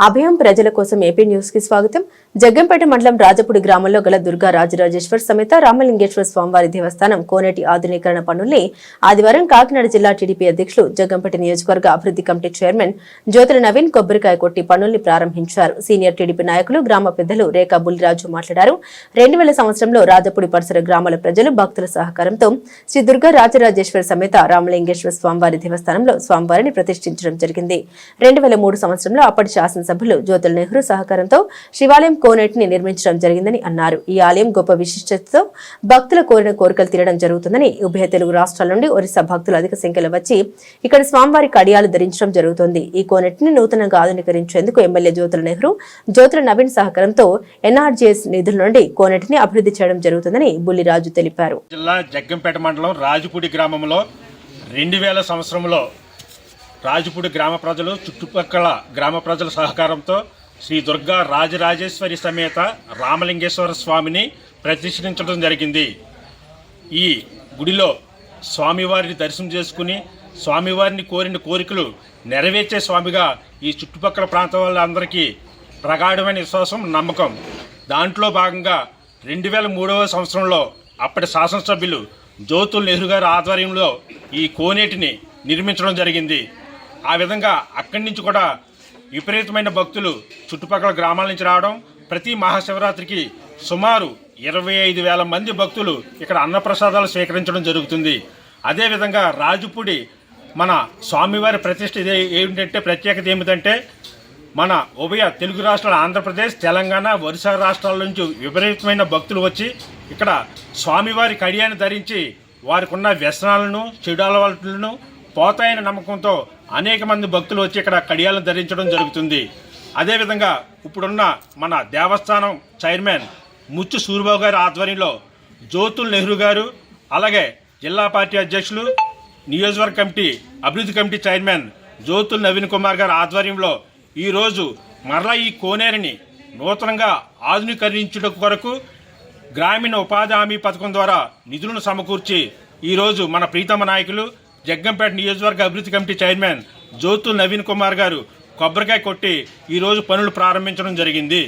అభయం ప్రజల కోసం ఏపీ న్యూస్కి స్వాగతం. జగ్గంపేట మండలం రాజపూడి గ్రామంలో గల దుర్గా రాజరాజేశ్వర్ సమేత రామలింగేశ్వర స్వామివారి దేవస్థానం కోనేటి ఆధునీకరణ పనుల్ని ఆదివారం కాకినాడ జిల్లా టీడీపీ అధ్యక్షులు జగ్గంపేట నియోజకవర్గ అభివృద్ధి కమిటీ చైర్మన్ జ్యోతుల నవీన్ కొబ్బరికాయ కొట్టి పనుల్ని ప్రారంభించారు. సీనియర్ టీడీపీ నాయకులు గ్రామ పెద్దలు రేఖా బుల్లిరాజు మాట్లాడారు. రెండు వేల సంవత్సరంలో రాజపూడి పరిసర గ్రామాల ప్రజలు భక్తుల సహకారంతో శ్రీ దుర్గా రాజరాజేశ్వర సమేత రామలింగేశ్వర స్వామివారి దేవస్థానంలో స్వామివారిని ప్రతిష్ఠించడం జరిగింది. రెండు వేల మూడు సంవత్సరంలో అప్పటి శాసన శాసనసభ్యులు జ్యోతుల నెహ్రూ సహకారంతో శివాలయం కోనేటిని నిర్మించడం జరిగిందని అన్నారు. ఈ ఆలయం గొప్ప విశిష్టతతో భక్తుల కోరిన కోరికలు తీరడం జరుగుతుందని ఉభయ తెలుగు రాష్ట్రాల నుండి ఒరిస్సా భక్తులు అధిక సంఖ్యలో వచ్చి ఇక్కడ స్వామివారి కడియాలు ధరించడం జరుగుతుంది. ఈ కోనేటిని నూతనంగా ఆధునీకరించేందుకు ఎమ్మెల్యే జ్యోతుల నెహ్రూ జ్యోతుల నవీన్ సహకారంతో ఎన్ఆర్జీఎస్ నిధుల నుండి కోనేటిని అభివృద్ధి చేయడం జరుగుతుందని బుల్లిరాజు తెలిపారు. జిల్లా జగ్గంపేట మండలం రాజుపూడి గ్రామంలో రెండు వేల సంవత్సరంలో రాజుపూడి గ్రామ ప్రజలు చుట్టుపక్కల గ్రామ ప్రజల సహకారంతో శ్రీ దుర్గా రాజరాజేశ్వరి సమేత రామలింగేశ్వర స్వామిని ప్రతిష్ఠించడం జరిగింది. ఈ గుడిలో స్వామివారిని దర్శనం చేసుకుని స్వామివారిని కోరిన కోరికలు నెరవేర్చే స్వామిగా ఈ చుట్టుపక్కల ప్రాంతం వాళ్ళందరికీ ప్రగాఢమైన విశ్వాసం నమ్మకం. దాంట్లో భాగంగా రెండు వేల మూడవ సంవత్సరంలో అప్పటి శాసనసభ్యులు జ్యోతుల్ నెహ్రూ గారి ఆధ్వర్యంలో ఈ కోనేటిని నిర్మించడం జరిగింది. ఆ విధంగా అక్కడి నుంచి కూడా విపరీతమైన భక్తులు చుట్టుపక్కల గ్రామాల నుంచి రావడం ప్రతి మహాశివరాత్రికి సుమారు ఇరవై ఐదు వేల మంది భక్తులు ఇక్కడ అన్నప్రసాదాలు స్వీకరించడం జరుగుతుంది. అదేవిధంగా రాజుపూడి మన స్వామివారి ప్రతిష్ట ఇదే ఏమిటంటే ప్రత్యేకత ఏమిటంటే మన ఉభయ తెలుగు రాష్ట్రాల ఆంధ్రప్రదేశ్ తెలంగాణ ఒరిస్సా రాష్ట్రాల నుంచి విపరీతమైన భక్తులు వచ్చి ఇక్కడ స్వామివారి కడియాన్ని ధరించి వారికి ఉన్న వ్యసనాలను చెడు అలవాట్లను పోతాయని నమ్మకంతో అనేక మంది భక్తులు వచ్చి ఇక్కడ కడియాలను ధరించడం జరుగుతుంది. అదేవిధంగా ఇప్పుడున్న మన దేవస్థానం చైర్మన్ ముచ్చు సూరిబాబు గారి ఆధ్వర్యంలో జ్యోతుల్ నెహ్రూ గారు అలాగే జిల్లా పార్టీ అధ్యక్షులు నియోజకవర్గ కమిటీ అభివృద్ధి కమిటీ చైర్మన్ జ్యోతుల్ నవీన్ కుమార్ గారి ఆధ్వర్యంలో ఈరోజు మరలా ఈ కోనేరుని నూతనంగా ఆధునీకరించుట కొరకు గ్రామీణ ఉపాధి హామీ పథకం ద్వారా నిధులను సమకూర్చి ఈరోజు మన ప్రీతమ నాయకులు జగ్గంపేట నియోజకవర్గ అభివృద్ధి కమిటీ చైర్మన్ జ్యోతుల్ నవీన్ కుమార్ గారు కొబ్బరికాయ కొట్టి ఈరోజు పనులు ప్రారంభించడం జరిగింది.